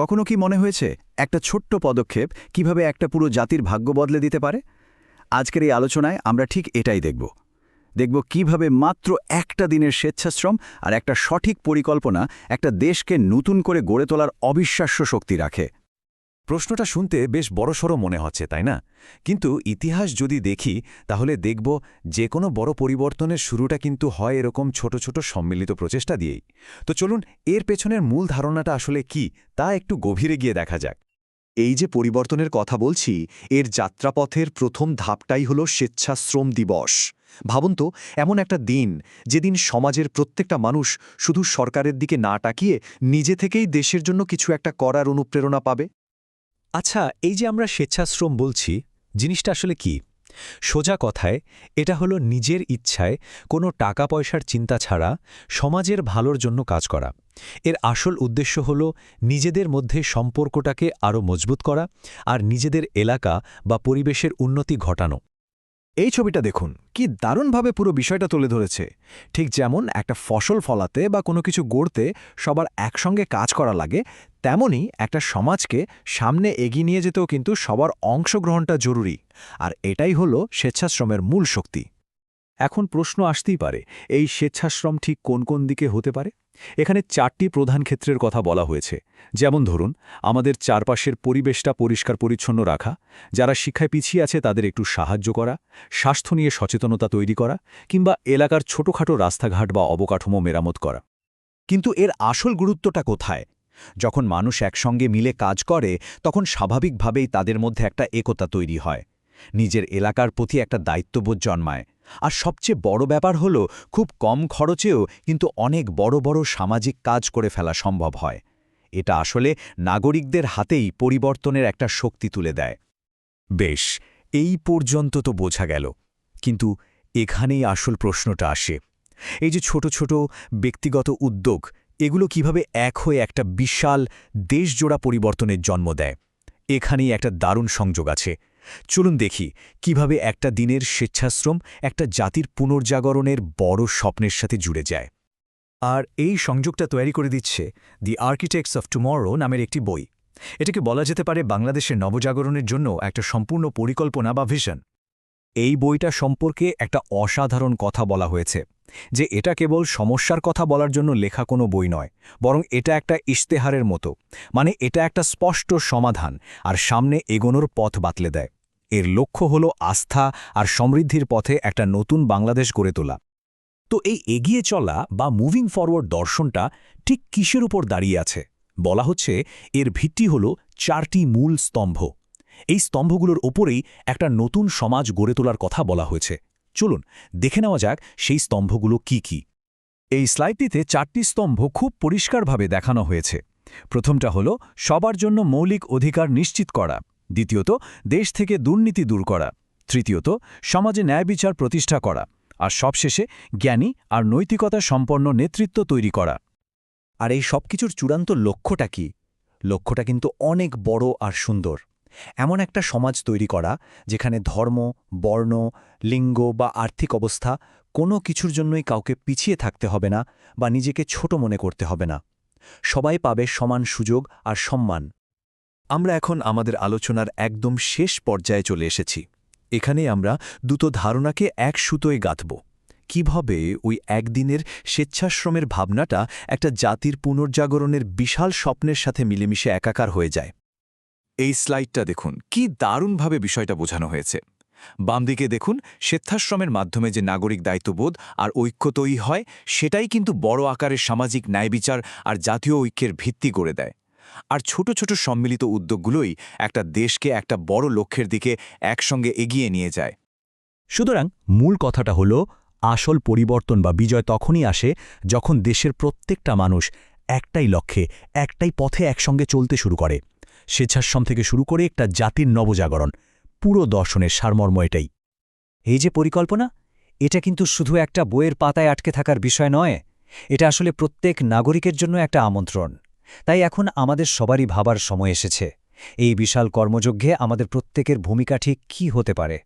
কখনো কি মনে হয়েছে একটা ছোট্ট পদক্ষেপ কীভাবে একটা পুরো জাতির ভাগ্য বদলে দিতে পারে? আজকের এই আলোচনায় আমরা ঠিক এটাই দেখব। দেখব কীভাবে মাত্র একটা দিনের স্বেচ্ছাশ্রম আর একটা সঠিক পরিকল্পনা একটা দেশকে নতুন করে গড়ে তোলার অবিশ্বাস্য শক্তি রাখে। প্রশ্নটা শুনতে বেশ বড়সড় মনে হচ্ছে, তাই না? কিন্তু ইতিহাস যদি দেখি, তাহলে দেখব যে কোনো বড় পরিবর্তনের শুরুটা কিন্তু হয় এরকম ছোট ছোট সম্মিলিত প্রচেষ্টা দিয়েই। তো চলুন, এর পেছনের মূল ধারণাটা আসলে কি, তা একটু গভীরে গিয়ে দেখা যাক। এই যে পরিবর্তনের কথা বলছি, এর যাত্রাপথের প্রথম ধাপটাই হল স্বেচ্ছাশ্রম দিবস। ভাবুন তো, এমন একটা দিন, যেদিন সমাজের প্রত্যেকটা মানুষ শুধু সরকারের দিকে না তাকিয়ে নিজে থেকেই দেশের জন্য কিছু একটা করার অনুপ্রেরণা পাবে। আচ্ছা এই যে আমরা স্বেচ্ছাশ্রম বলছি, জিনিসটা আসলে কি? সোজা কথায়, এটা হলো নিজের ইচ্ছায় কোনো টাকা পয়সার চিন্তা ছাড়া সমাজের ভালোর জন্য কাজ করা। এর আসল উদ্দেশ্য হল নিজেদের মধ্যে সম্পর্কটাকে আরও মজবুত করা আর নিজেদের এলাকা বা পরিবেশের উন্নতি ঘটানো। এই ছবিটা দেখুন, কি দারুণভাবে পুরো বিষয়টা তুলে ধরেছে। ঠিক যেমন একটা ফসল ফলাতে বা কোনো কিছু গড়তে সবার একসঙ্গে কাজ করা লাগে তেমনি একটা সমাজকে সামনে এগিয়ে নিয়ে যেতেও কিন্তু সবার অংশগ্রহণটা জরুরি, আর এটাই হলো স্বেচ্ছাশ্রমের মূল শক্তি। এখন প্রশ্ন আসতেই পারে, এই স্বেচ্ছাশ্রম ঠিক কোন কোন দিকে হতে পারে? এখানে চারটি প্রধান ক্ষেত্রের কথা বলা হয়েছে। যেমন ধরুন, আমাদের চারপাশের পরিবেশটা পরিষ্কার পরিচ্ছন্ন রাখা, যারা শিক্ষায় পিছিয়ে আছে তাদের একটু সাহায্য করা, স্বাস্থ্য নিয়ে সচেতনতা তৈরি করা, কিংবা এলাকার ছোটখাটো রাস্তাঘাট বা অবকাঠামো মেরামত করা। কিন্তু এর আসল গুরুত্বটা কোথায়? যখন মানুষ একসঙ্গে মিলে কাজ করে, তখন স্বাভাবিকভাবেই তাদের মধ্যে একটা একতা তৈরি হয়। নিজের এলাকার প্রতি একটা দায়িত্ববোধ জন্মায়। আর সবচেয়ে বড় ব্যাপার হল, খুব কম খরচেও কিন্তু অনেক বড় বড় সামাজিক কাজ করে ফেলা সম্ভব হয়। এটা আসলে নাগরিকদের হাতেই পরিবর্তনের একটা শক্তি তুলে দেয়। বেশ, এই পর্যন্ত তো বোঝা গেল। কিন্তু এখানেই আসল প্রশ্নটা আসে। এই যে ছোট ছোট ব্যক্তিগত উদ্যোগ এগুলো কীভাবে এক হয়ে একটা বিশাল দেশজোড়া পরিবর্তনের জন্ম দেয়? এখানেই একটা দারুণ সংযোগ আছে। চলুন দেখি কীভাবে একটা দিনের স্বেচ্ছাশ্রম একটা জাতির পুনর্জাগরণের বড় স্বপ্নের সাথে জুড়ে যায়। আর এই সংযোগটা তৈরি করে দিচ্ছে দি আর্কিটেক্টস অফ টুমরো নামের একটি বই। এটাকে বলা যেতে পারে বাংলাদেশের নবজাগরণের জন্য একটা সম্পূর্ণ পরিকল্পনা বা ভিশন এই বইটা সম্পর্কে একটা অসাধারণ কথা বলা হয়েছে। যে এটা কেবল সমস্যার কথা বলার জন্য লেখা কোনো বই নয়, বরং এটা একটা ইশতেহারের মতো মানে এটা একটা স্পষ্ট সমাধান, আর সামনে এগোনোর পথ বাতলে দেয়। এর লক্ষ্য হল আস্থা আর সমৃদ্ধির পথে একটা নতুন বাংলাদেশ গড়ে তোলা। তো এই এগিয়ে চলা বা মুভিং ফরওয়ার্ড দর্শনটা ঠিক কিসের উপর দাঁড়িয়ে আছে? বলা হচ্ছে এর ভিত্তি হল চারটি মূল স্তম্ভ। এই স্তম্ভগুলোর ওপরেই একটা নতুন সমাজ গড়ে তোলার কথা বলা হয়েছে। চলুন, দেখে নেওয়া যাক সেই স্তম্ভগুলো কি কি। এই স্লাইডটিতে চারটি স্তম্ভ খুব পরিষ্কারভাবে দেখানো হয়েছে। প্রথমটা হল, সবার জন্য মৌলিক অধিকার নিশ্চিত করা। দ্বিতীয়ত, দেশ থেকে দুর্নীতি দূর করা। তৃতীয়ত, সমাজে ন্যায় বিচার প্রতিষ্ঠা করা। আর সবশেষে, জ্ঞানী আর নৈতিকতা সম্পন্ন নেতৃত্ব তৈরি করা। আর এই সবকিছুর চূড়ান্ত লক্ষ্যটা কি? লক্ষ্যটা কিন্তু অনেক বড় আর সুন্দর। এমন একটা সমাজ তৈরি করা যেখানে ধর্ম, বর্ণ, লিঙ্গ বা আর্থিক অবস্থা কোনো কিছুর জন্যই কাউকে পিছিয়ে থাকতে হবে না বা নিজেকে ছোট মনে করতে হবে না। সবাই পাবে সমান সুযোগ আর সম্মান। আমরা এখন আমাদের আলোচনার একদম শেষ পর্যায়ে চলে এসেছি। এখানে আমরা দুটো ধারণাকে এক সুতোয় গাঁথব। কীভাবে ওই একদিনের স্বেচ্ছাশ্রমের ভাবনাটা একটা জাতির পুনর্জাগরণের বিশাল স্বপ্নের সাথে মিলেমিশে একাকার হয়ে যায়? এই স্লাইডটা দেখুন, কি দারুণভাবে বিষয়টা বোঝানো হয়েছে। বামদিকে দেখুন স্বেচ্ছাশ্রমের মাধ্যমে যে নাগরিক দায়িত্ববোধ আর ঐক্য তৈরি হয়, সেটাই কিন্তু বড় আকারের সামাজিক ন্যায়বিচার আর জাতীয় ঐক্যের ভিত্তি গড়ে দেয়। আর ছোট ছোট সম্মিলিত উদ্যোগগুলোই একটা দেশকে একটা বড় লক্ষ্যের দিকে একসঙ্গে এগিয়ে নিয়ে যায়। সুতরাং মূল কথাটা হল, আসল পরিবর্তন বা বিজয় তখনই আসে যখন দেশের প্রত্যেকটা মানুষ একটাই লক্ষ্যে, একটাই পথে একসঙ্গে চলতে শুরু করে। স্বেচ্ছাশ্রম থেকে শুরু করে একটা জাতির নবজাগরণ, পুরো দর্শনের সারমর্ম এটাই। এই যে পরিকল্পনা, এটা কিন্তু শুধু একটা বইয়ের পাতায় আটকে থাকার বিষয় নয়, এটা আসলে প্রত্যেক নাগরিকের জন্য একটা আমন্ত্রণ। তাই এখন আমাদের সবারই ভাবার সময় এসেছে। এই বিশাল কর্মযজ্ঞে আমাদের প্রত্যেকের ভূমিকা ঠিক কী হতে পারে?